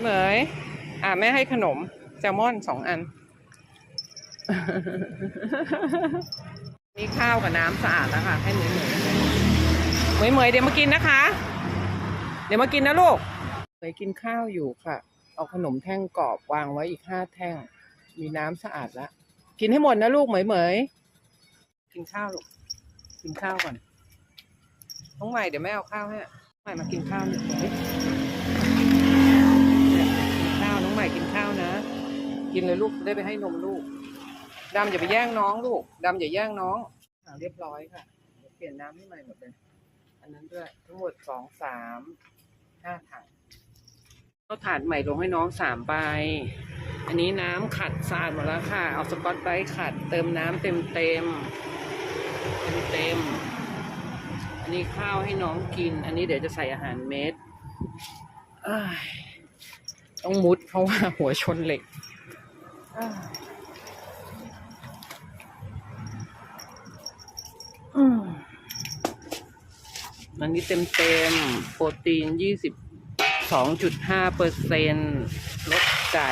เหมยอ่าแม่ให้ขนมแซลมอนสองอัน นี่ข้าวกับน้ำสะอาดแล้วค่ะ ให้เหมยเหมยเหมยเหมยเดี๋ยวมากินนะคะ เดี๋ยวมากินนะลูกเหมยกินข้าวอยู่ค่ะ เอาขนมแท่งกรอบวางไว้อีกห้าแท่ง มีน้ำสะอาดแล้วกินให้หมดนะลูกเหมยเหมยกินข้าวลูกกินข้าวก่อนน้องใหม่เดี๋ยวแม่เอาข้าวให้น้องใหม่มากินข้าวหนึ่ง ใหม่กินข้าวนะ กินเลยลูกได้ไปให้นมลูกดำอย่าไปแย่งน้องลูกดำอย่าแย่งน้องอ่าเรียบร้อยค่ะ เปลี่ยนน้ำให้ใหม่หมดเลยอันนั้นด้วยทั้งหมดสองสามห้าถังก็ถาดใหม่ลงให้น้องสามใบอันนี้น้ำขัดสะอาดหมดแล้วค่ะ เอาสกอตไบรท์ขัด เติมน้ำเต็มเต็มเต็มเต็มอันนี้ข้าวให้น้องกิน อันนี้เดี๋ยวจะใส่อาหารเม็ดต้องมุด เพราะว่าหัวชนเหล็กอ่าอืมอันนี้เต็มเต็มๆโปรตีนยี่สิบสองจุดห้าเปอร์เซ็นลดไก่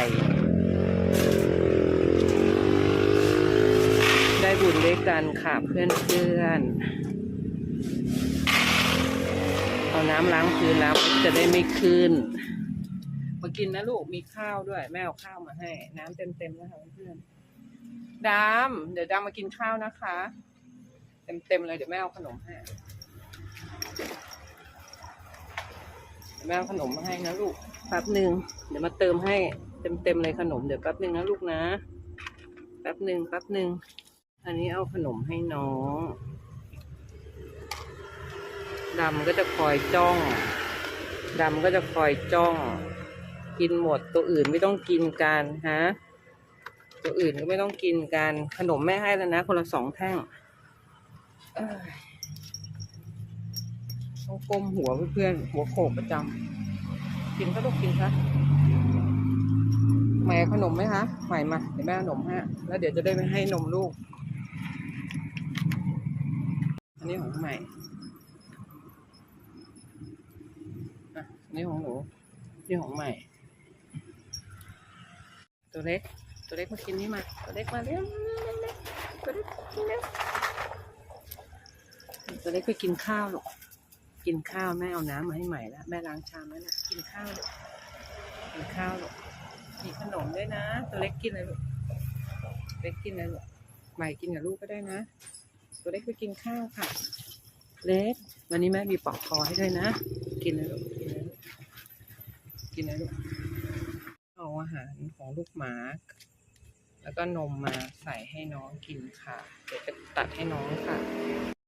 ได้บุญด้วยกันค่ะเพื่อนเพื่อนๆเอาน้ำล้างพื้นแล้วจะได้ไม่ขึ้น มากินนะลูกมีข้าวด้วย แม่เอาข้าวมาให้ น้ำเต็มๆนะคะเพื่อนดามเดี๋ยวดามมากินข้าวนะคะ เต็มๆเลยเดี๋ยวแม่เอาขนมให้แม่เอาขนมมาให้นะลูกแป๊บหนึ่งเดี๋ยวมาเติมให้เต็มๆเลยขนมเดี๋ยวแป๊บหนึ่งนะลูกนะแป๊บหนึ่งแป๊บหนึ่งอันนี้เอาขนมให้น้องดำก็จะคอยจ้องดำก็จะคอยจ้อง กินหมด ตัวอื่นไม่ต้องกินกันฮะ ตัวอื่นก็ไม่ต้องกินกัน ขนมแม่ให้แล้วนะ คนละสองแท่งเอ้ยต้องก้มหัวเพื่อนหัวโขกประจำกินก็ต้องกินคะใหม่ขนมไหมคะใหม่มาเดี๋ยวแม่ขนมให้แล้วเดี๋ยวจะได้ไม่ให้นมลูก อันนี้ของใหม่อะอันนี้ของหนู นี่ของใหม่ ตัวเล็ก ตัวเล็กมากินนี่มา ตัวเล็กมาเร็วตัวเล็กกินเร็วตัวเล็กไปกินข้าวลูกกินข้าวแม่เอาน้ำมาให้ใหม่แล้วแม่ล้างชามแล้วนะกินข้าวลูกกินข้าวลูกมีขนมด้วยนะ ตัวเล็กกินอะไรลูกเล็กกินอะไรลูกใหม่กินกับลูกก็ได้นะ ตัวเล็กไปกินข้าวค่ะ เล็กวันนี้แม่มีปอกคอให้ด้วยนะ กินเลยลูกกินเลยลูกกินเลยลูก อาหารของลูกหมา แล้วก็นมมาใส่ให้น้องกินค่ะ เดี๋ยวจะตัดให้น้องค่ะ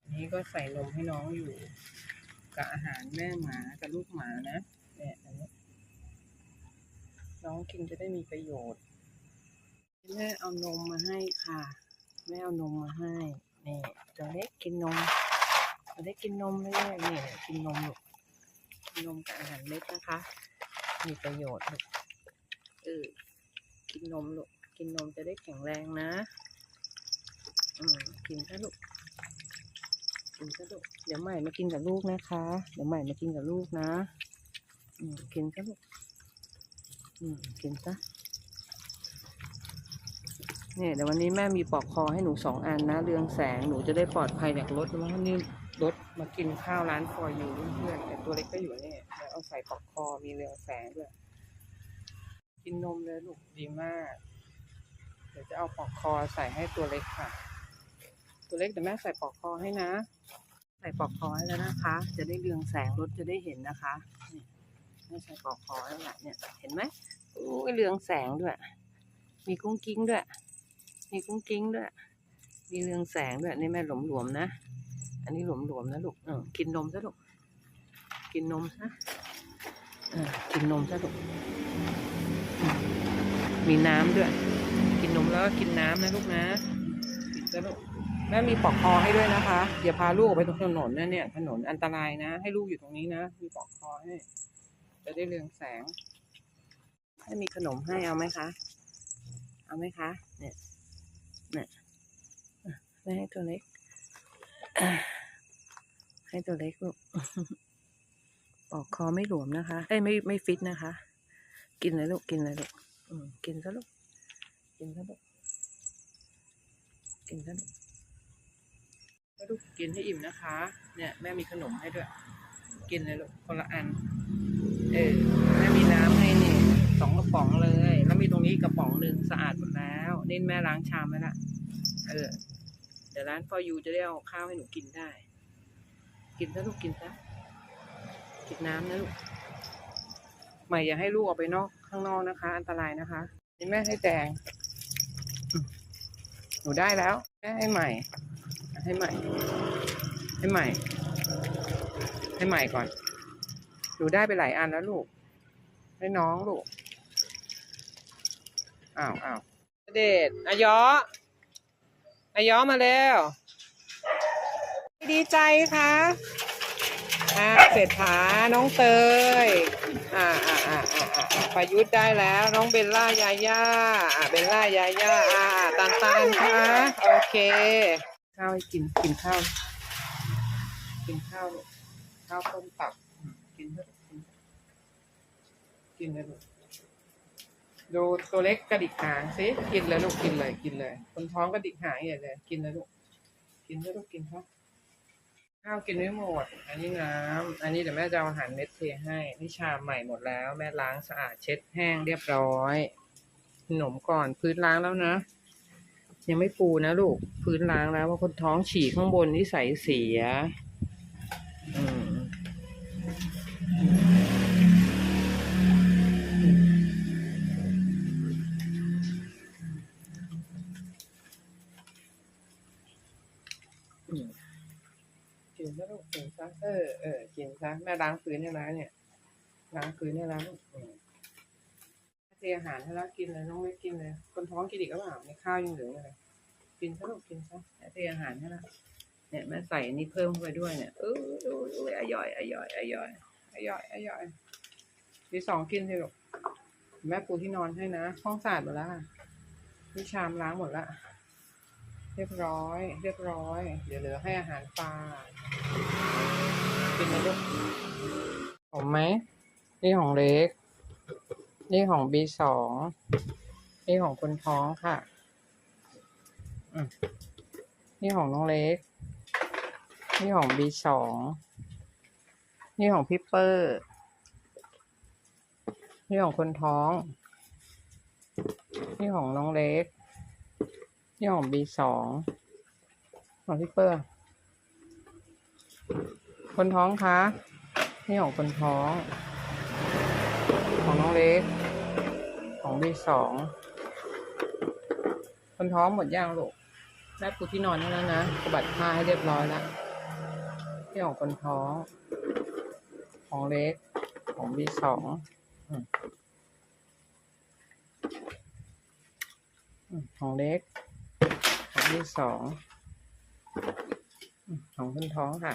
อันนี้ก็ใส่นมให้น้องอยู่ กับอาหารแม่หมากับลูกหมานะเนี่ยอันนี้น้องกินจะได้มีประโยชน์ แม่เอานมมาให้ค่ะ แม่เอานมมาให้นี่ตัวเล็กกินนมตัวเล็กกินนมเลยนี่กินนมลูกกินนมกับอาหารเม็ดนะคะ มีประโยชน์ลูก เออกินนมลูก กินนมจะได้แข็งแรงนะ อืมกินซะลูก กินซะลูก เดี๋ยวใหม่มากินกับลูกนะคะ เดี๋ยวใหม่มากินกับลูกนะ อืมกินซะลูก อืมกินซะเนี่ยเดี๋ยววันนี้แม่มีปลอกคอให้หนูสองอันนะ เรืองแสงหนูจะได้ปลอดภัยจากรถเพราะว่านี่รถมากินข้าวร้านฟอร์ยูเพื่อนๆแต่ตัวเล็กก็อยู่เนี่ยเดี๋ยวเอาใส่ปลอกคอมีเรืองแสงด้วย กินนมเลยลูกดีมาก เดี๋ยวจะเอาปลอกคอใส่ให้ตัวเล็กค่ะ ตัวเล็กเดี๋ยวแม่ใส่ปลอกคอให้นะ ใส่ปลอกคอให้แล้วนะคะ จะได้เรืองแสงรถจะได้เห็นนะคะนี่แม่ใส่ปลอกคอแล้วละเนี่ย เห็นไหมโอ้ยเรืองแสงด้วย มีกุ้งกิ้งด้วย มีกุ้งกิ้งด้วย มีเรืองแสงด้วยนี่แม่หลวมๆนะ อันนี้หลวมๆนะลูกเออกินนมซะลูก กินนมซะเออกินนมซะลูก มีน้ำด้วย กินนมแล้วก็กินน้ำนะลูกนะกินซะลูกแม่มีปลอกคอให้ด้วยนะคะอย่าพาลูกออกไปตรงถนนนะเนี่ย ถนนอันตรายนะ ให้ลูกอยู่ตรงนี้นะมีปลอกคอให้ จะได้เรืองแสง ให้มีขนมให้เอาไหมคะ เอาไหมคะ เนี่ยเนี่ยอะแม่ให้ตัวเล็กให้ตัวเล็กลูกปลอกคอไม่หลวมนะคะ เอ้ยไม่ไม่ฟิตนะคะ กินเลยลูก กินเลยลูกอืมกินซะลูก กินซะลูก กินซะลูกลูกกินให้อิ่มนะคะ เนี่ย แม่มีขนมให้ด้วย กินเลยลูกคนละอัน เออ แม่มีน้ำให้นี่สองกระป๋องเลย แล้วมีตรงนี้กระป๋องหนึ่งสะอาดหมดแล้ว นี่แม่ล้างชามไว้ละเออ เดี๋ยวร้านพอยูจะได้เอาข้าวให้หนูกินได้ กินซะลูกกินซะกินน้ำนะลูก ใหม่อย่าให้ลูกออกไปนอกข้างนอกนะคะ อันตรายนะคะนี่แม่ให้แดงหนูได้แล้ว แม่ให้ใหม่ ให้ใหม่ ให้ใหม่ ให้ใหม่ก่อนหนูได้ไปหลายอันแล้วลูก ให้น้องลูกอ้าวอ้าวเดชอายออายอมาแล้ว ดีใจค่ะ อ่าเศรษฐาน้องเตย อ่าอ่าอ่าอ่าอ่าประยุทธ์ได้แล้ว น้องเบลล่ายาย่าอ่าเบลล่ายาย่าอ่าตานตานค่ะโอเค ข้าวให้กินกินข้าว กินข้าวลูกข้าวต้มตับกินเถอะกินกินเลยลูกดูตัวเล็กกระดิกหางสิกินเลยลูกกินเลยกินเลยคนท้องกระดิกหางใหญ่เลย กินเลยลูกกินเถอะลูกกินครับ ข้าวกินไม่หมด อันนี้น้ำ อันนี้เดี๋ยวแม่จะเอาอาหารเม็ดเทให้ นี่ชามใหม่หมดแล้ว แม่ล้างสะอาดเช็ดแห้งเรียบร้อย ขนมก่อนพื้นล้างแล้วนะ ยังไม่ปูนะลูก พื้นล้างแล้วเพราะคนท้องฉี่ข้างบนนี่ใสเสีย ออเออกินซะแม่ล้างพื้นให้แล้วเนี่ยล้างพื้นให้แล้วลูกอืมเทอาหารให้แล้วกินเลยน้องไม่กินเลยคนท้องกินอีกก็เปล่าในข้าวยังเหลืออยู่เลยกินซะลูกกินซะเทอาหารให้แล้วเนี่ยแม่ใส่นนี้เพิ่มไปด้วยเนี่ยเออดูดูอร่อยอร่อยอร่อยอร่อยอร่อยทีสองกินสิลูกแม่ปูที่นอนให้นะห้องสะอาดหมดแล้วค่ะนี่ชามล้างหมดละเรียบร้อย เรียบร้อย เดี๋ยวเหลือให้อาหารปลา กินไหมลูกผมไหม นี่ของเล็ก นี่ของบีสอง นี่ของคนท้องค่ะอืมนี่ของน้องเล็ก นี่ของบีสอง นี่ของพี่เปอร์ นี่ของคนท้อง นี่ของน้องเล็ก นี่ของบีสองของพี่เปอร์ คนท้องคะนี่ของคนท้อง ของน้องเล็ก ของบีสอง คนท้องหมดย่างลูกแม่ปูที่นอนแล้วนะกบัดผ้าให้เรียบร้อยแล้วที่ของคนท้อง ของเล็ก ของบีสองของเล็ก ของบีสองของคนท้องค่ะ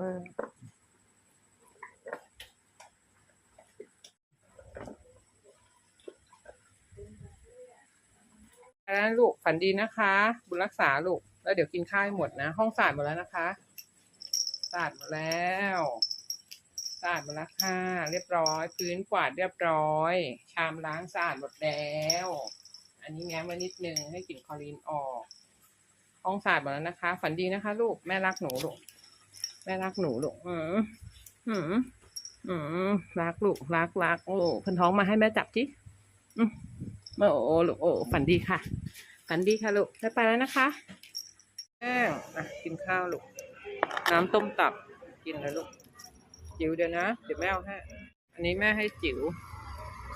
อืมขอแล้วลูกฝันดีนะคะ บุญรักษาลูก แล้วเดี๋ยวกินข้าวให้หมดนะ ห้องสะอาดหมดแล้วนะคะสะอาดหมดแล้วสะอาดหมดแล้วค่ะ เรียบร้อย พื้นกวาดเรียบร้อย ชามล้างสะอาดหมดแล้ว อันนี้แง้มไว้นิดนึงให้กลิ่นคลอรีนออก ห้องสะอาดหมดแล้วนะคะ ฝันดีนะคะ ลูกแม่รักหนูลูก แม่รักหนูลูกอืมอืมอืมรักลูกรักรักโอ้คนท้องมาให้แม่จับจิอืมโอ้ลูกโอ้ฝันดีค่ะ ฝันดีค่ะลูกได้ไปแล้วนะคะแป้งอะกินข้าวลูก น้ำต้มตับกินเลยลูก จิ๋วเดี๋ยวนะ เดี๋ยวแม่เอาให้ อันนี้แม่ให้จิ๋ว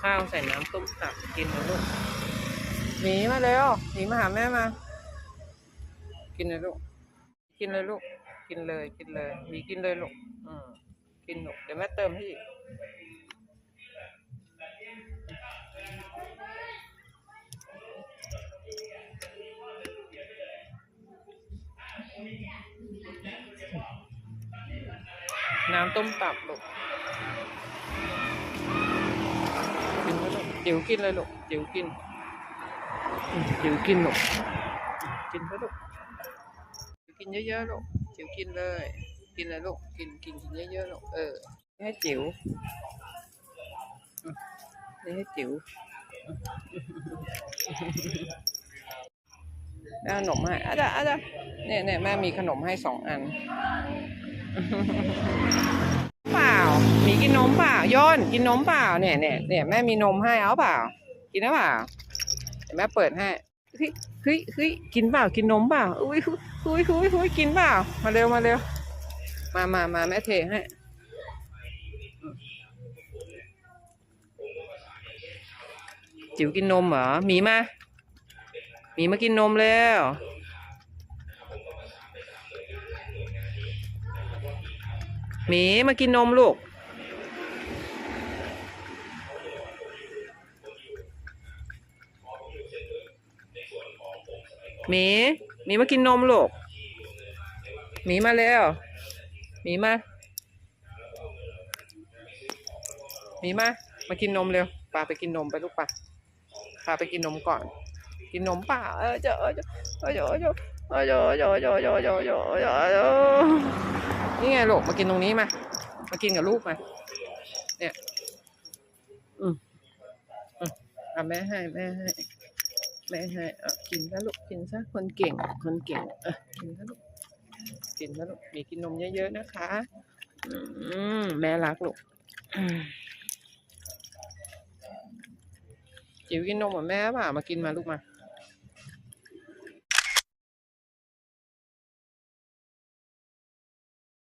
ข้าวใส่น้ำต้มตับกินเลยลูกหนีมาเร็วหนีมาหาแม่มา กินเลยลูก กินเลยลูก กินเลย กินเลยหนีกินเลยลูกอืมกินลูกเดี๋ยวแม่เติมให้อีกน้ำต้มตับลูกกินเลยลูกจิ๋วกินเลยลูกจิ๋วกินจิ๋วกินลูกกินเถอะลูกกินเยอะๆลูก จิ๋วกินเลย กินเลยลูก กินกินกินเยอะๆลูก เออ ให้จิ๋วนี่ให้จิ๋วได้ขนมให้อาจารย์อาจารย์เนี่ยเนี่ยแม่มีขนมให้สองอัน เปล่า มีกินนมเปล่าโยนกินนมเปล่าเนี่ยเนี่ยเนี่ยแม่มีนมให้เอาเปล่า กินหรือเปล่าแม่เปิดให้ เฮ้ยเฮ้ยเฮ้ยกินเปล่ากินนมเปล่าอุ้ยอุ้ยอุ้ยอุ้ยกินเปล่ามาเร็วมาเร็วมามามาแม่เทให้จิ๋วกินนมเหรอหมีมาหมีมากินนมแล้วหมีมากินนมลูก หมีหมีมากินนมลูกหมีมาแล้วหมีมาหมีมามากินนมเร็วปาไปกินนมไปลูกปะพาไปกินนมก่อน กินนมป่าเออเจอเออจอเออเจอเออเจอเออเจอเจอเจอเจอเจอเจอเจอเจอนี่ไงลูกมากินตรงนี้มามากินกับลูกมาเนี่ยอืมอืมอะแม่ให้แม่ให้ แม่ให้อะกินซะลูกกินซะคนเก่ง คนเก่งเออกินซะลูกกินซะลูกมีกินนมเยอะๆนะคะอืมแม่รักลูกจิ๋วกินนมเหมือนแม่ป่ะมากินมาลูกมา